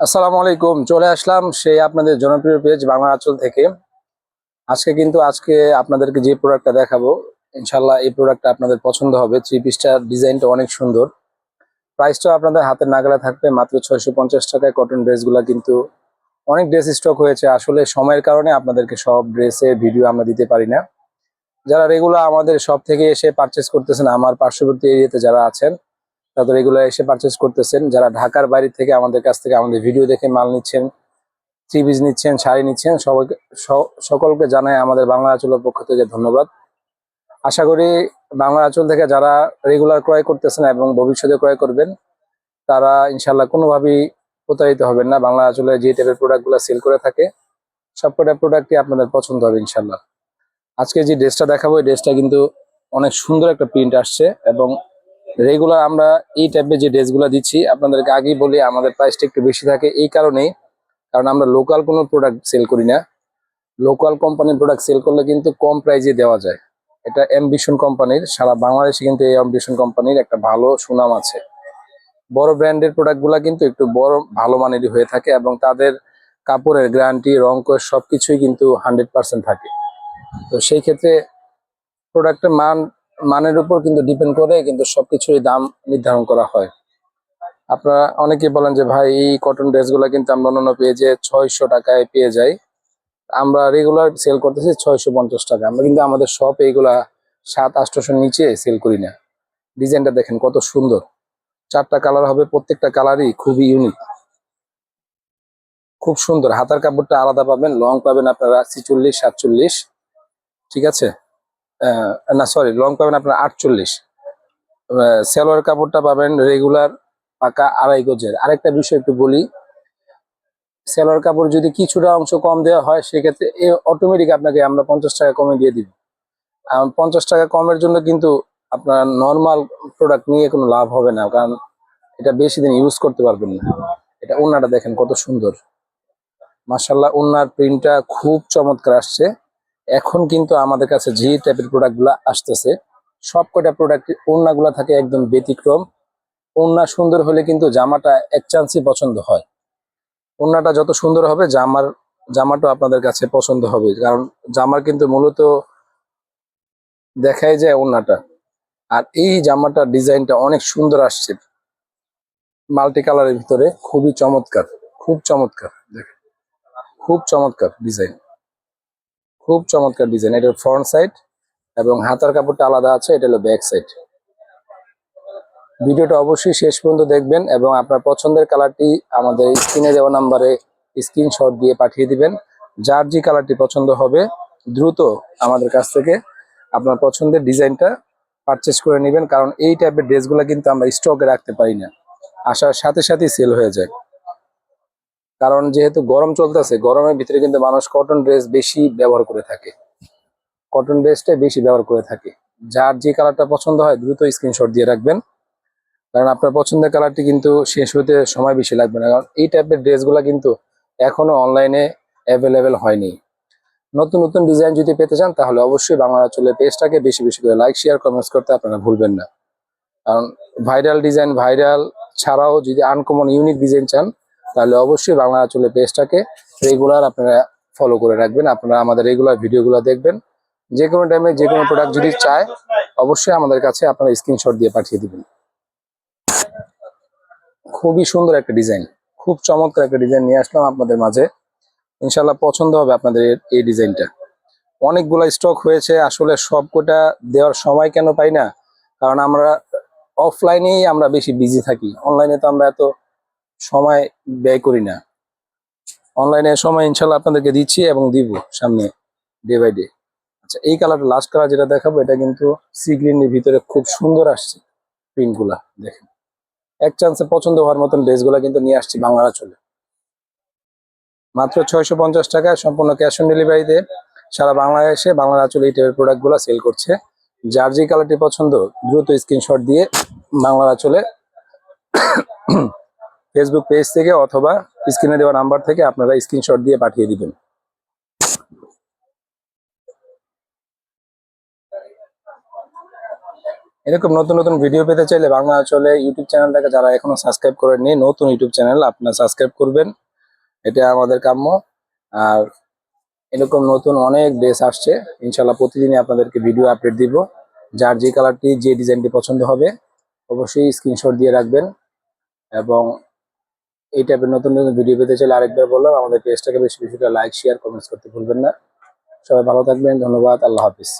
আসসালামু আলাইকুম, চলে আসলাম সেই আপনাদের জনপ্রিয় পেজ বাংলা আঁচল থেকে। আজকে কিন্তু আজকে আপনাদেরকে যে প্রোডাক্টটা দেখাবো ইনশাল্লাহ এই প্রোডাক্টটা আপনাদের পছন্দ হবে। থ্রি পিসটার ডিজাইনটা অনেক সুন্দর। প্রাইসটাও আপনাদের হাতের নাগালে থাকবে, মাত্র ছয়শো পঞ্চাশ টাকায় কটন ড্রেসগুলো কিন্তু অনেক ড্রেস স্টক হয়েছে। আসলে সময়ের কারণে আপনাদেরকে সব ড্রেসের ভিডিও আমরা দিতে পারি না। যারা রেগুলার আমাদের সব থেকে এসে পারচেস করতেছেন, আমার পার্শ্ববর্তী এরিয়াতে যারা আছেন তাদের রেগুলার এসে পারচেস করতেছেন। যারা ঢাকার বাইরে থেকে আমাদের কাছ থেকে আমাদের ভিডিও দেখে মাল নিচ্ছেন থ্রি নিচ্ছেন, শাড়ি নিচ্ছেন, সবাইকে সকলকে জানাই আমাদের বাংলা আঁচলের পক্ষ থেকে ধন্যবাদ। আশা করি বাংলা আঁচল থেকে যারা রেগুলার ক্রয় করতেছেন এবং ভবিষ্যতে ক্রয় করবেন, তারা ইনশাল্লাহ কোনোভাবেই প্রতারিত হবেন না। বাংলা আঁচলে যে টাইপের প্রোডাক্টগুলো সেল করে থাকে, সবকটা প্রোডাক্টই আপনাদের পছন্দ হবে ইনশাল্লাহ আজকে যে ড্রেসটা দেখাবো, এই ড্রেসটা কিন্তু অনেক সুন্দর একটা প্রিন্ট আসছে এবং রেগুলার আমরা এই টাইপের যে ড্রেসগুলো দিচ্ছি, আপনাদেরকে আগেই বলি, আমাদের প্রাইসটা একটু বেশি থাকে এই কারণেই, কারণ আমরা লোকাল কোনো প্রোডাক্ট সেল করি না। লোকাল কোম্পানির প্রোডাক্ট সেল করলে কিন্তু কম প্রাইজে দেওয়া যায়। এটা অ্যাম্বিশন কোম্পানির সারা বাংলাদেশে কিন্তু এই অ্যাম্বিশন কোম্পানির একটা ভালো সুনাম আছে। বড় ব্র্যান্ডের প্রোডাক্টগুলো কিন্তু একটু বড়, ভালো মানেরই হয়ে থাকে এবং তাদের কাপড়ের গ্যারান্টি রং কোষ সবকিছুই কিন্তু হান্ড্রেড পার্সেন্ট থাকে। তো সেই ক্ষেত্রে প্রোডাক্টের মান মানের উপর কিন্তু ডিপেন্ড করে, কিন্তু সবকিছুরই দাম নির্ধারণ করা হয়। আপনারা অনেকে বলেন যে, ভাই, এই কটন ড্রেসগুলো কিন্তু আমরা অন্যান্য পেজে ছয়শো টাকায় পেয়ে যাই। আমরা রেগুলার সেল করতেছি ছয়শো পঞ্চাশ টাকা। আমরা কিন্তু আমাদের শপ এইগুলা সাত আটশোশোর নিচে সেল করি না। ডিজাইনটা দেখেন কত সুন্দর। চারটা কালার হবে, প্রত্যেকটা কালারই খুবই ইউনিক খুব সুন্দর। হাতার কাপড়টা আলাদা পাবেন লং পাবেন আপনারা ছিচল্লিশ, সাতচল্লিশ। ঠিক আছে? না সরি লং পাবেন আপনার আটচল্লিশ। সালোয়ার কাপড়টা পাবেন রেগুলার পাকা আড়াই গজের। আরেকটা বিষয় একটু বলি, সালোয়ার কাপড় যদি কিছুটা অংশ কম দেওয়া হয়, সেক্ষেত্রে এ অটোমেটিক আপনাকে আমরা পঞ্চাশ টাকা কমে দিয়ে দিব। পঞ্চাশ টাকা কমের জন্য কিন্তু আপনার নর্মাল প্রোডাক্ট নিয়ে কোনো লাভ হবে না, কারণ এটা বেশি দিন ইউজ করতে পারবেন না। এটা ওনাটা দেখেন কত সুন্দর। মাসাল্লাহ ওনার প্রিন্টটা খুব চমৎকার আসছে। এখন কিন্তু আমাদের কাছে যে টাইপের প্রোডাক্টগুলা আসতেছে সব কটা প্রোডাক্ট ওড়নাগুলা থাকে একদম ব্যতিক্রম। ওড়না সুন্দর হলে কিন্তু জামাটা এক চান্সই পছন্দ হয়। ওড়নাটা যত সুন্দর হবে, জামার, জামাটা আপনাদের কাছে পছন্দ হবে। কারণ জামার কিন্তু মূলত দেখাই যায় ওড়নাটা। আর এই জামাটার ডিজাইনটা অনেক সুন্দর আসছে। মাল্টি কালারের ভিতরে খুবই চমৎকার, খুব চমৎকার, দেখেন। খুব চমৎকার ডিজাইন। খুব চমৎকার ডিজাইন এটা ফ্রন্ট সাইড এবং হাতার কাপড়টা আলাদা আছে, এটা হলো ব্যাক সাইড ভিডিওটা অবশ্যই শেষ পর্যন্ত দেখবেন এবং আপনার পছন্দের কালারটি আমাদের স্ক্রিনে দেওয়া নাম্বারে স্ক্রিনশট দিয়ে পাঠিয়ে দিবেন। যার যে কালারটি পছন্দ হবে, দ্রুত আমাদের কাছ থেকে আপনার পছন্দের ডিজাইনটা পারচেস করে নেবেন। কারণ এই টাইপের ড্রেসগুলো কিন্তু আমরা স্টকে রাখতে পারি না। আসার সাথে সাথেই সেল হয়ে যায়। কারণ যেহেতু গরম চলতেছে, গরমের ভিতরে কিন্তু মানুষ কটন ড্রেস বেশি ব্যবহার করে থাকে। কটন ড্রেসটাই বেশি ব্যবহার করে থাকে। যার যে কালারটা পছন্দ হয়, দ্রুত স্ক্রিনশট দিয়ে রাখবেন। কারণ আপনার পছন্দের কালারটি কিন্তু শেষ হতে সময় বেশি লাগবে না। কারণ এই টাইপের ড্রেসগুলো কিন্তু এখনও অনলাইনে অ্যাভেলেবেল হয়নি। নতুন নতুন ডিজাইন যদি পেতে চান, তাহলে অবশ্যই বাংলা চলে পেজটাকে বেশি বেশি করে লাইক শেয়ার কমেন্টস করতে আপনারা ভুলবেন না। কারণ ভাইরাল ডিজাইন ভাইরাল ছাড়াও যদি আনকমন ইউনিক ডিজাইন চান তাহলে অবশ্যই বাংলা চলে পেজটাকে রেগুলার আপনারা ফলো করে রাখবেন। আপনারা আমাদের রেগুলার ভিডিওগুলো দেখবেন। যে কোনো টাইমে যে কোনো প্রোডাক্ট যদি চায়, অবশ্যই আমাদের কাছে আপনারা স্ক্রিনশট দিয়ে পাঠিয়ে দিবেন। খুবই সুন্দর একটা ডিজাইন খুব চমৎকার একটা ডিজাইন নিয়ে আসলাম আপনাদের মাঝে। ইনশাল্লাহ পছন্দ হবে আপনাদের এই ডিজাইনটা অনেকগুলো স্টক হয়েছে, আসলে সবকটা দেওয়ার সময় কেন পাই না? কারণ আমরা অফলাইনেই আমরা বেশি বিজি থাকি। অনলাইনে তো আমরা এত সময় ব্যয় করি না। অনলাইনে সময় ইনশাল্লাহ আপনাদেরকে দিচ্ছি এবং দিব সামনে ডে বাই ডে আচ্ছা এই কালারটা লাস্ট কালার যেটা দেখাবো, এটা কিন্তু সি গ্রিনের ভিতরে খুব সুন্দর আসছে প্রিন্টগুলা দেখেন। এক চান্সে পছন্দ হওয়ার মতন ড্রেসগুলো কিন্তু নিয়ে আসছি বাংলা চলে। মাত্র ছয়শো পঞ্চাশ টাকায় সম্পূর্ণ ক্যাশ অন ডেলিভারিতে সারা বাংলাদেশে বাংলা আঁচল এই টাইপের প্রোডাক্টগুলো সেল করছে। যার যে কালারটি পছন্দ, দ্রুত স্ক্রিনশট দিয়ে বাংলা আঁচলে ফেসবুক পেজ থেকে অথবা স্ক্রিনে দেওয়া নাম্বার থেকে আপনারা স্ক্রিনশট দিয়ে পাঠিয়ে দিবেন। এরকম নতুন নতুন ভিডিও পেতে চাইলে বাংলা চলে ইউটিউব চ্যানেলটাকে যারা এখনও সাবস্ক্রাইব করেননি, নতুন ইউটিউব চ্যানেল আপনারা সাবস্ক্রাইব করবেন। এটা আমাদের কাম্য। আর এরকম নতুন অনেক ড্রেস আসছে। ইনশাল্লাহ প্রতিদিনই আপনাদেরকে ভিডিও আপডেট দিব। যার যে কালারটি যে ডিজাইনটি পছন্দ হবে, অবশ্যই স্ক্রিনশট দিয়ে রাখবেন। এবং এই টাইপের নতুন নতুন ভিডিও পেতে চাইলে আরেকবার বললাম, আমাদের পেজটাকে বেশি বেশি লাইক শেয়ার কমেন্টস করতে ভুলবেন না। সবাই ভালো থাকবেন, ধন্যবাদ, আল্লাহ হাফিজ।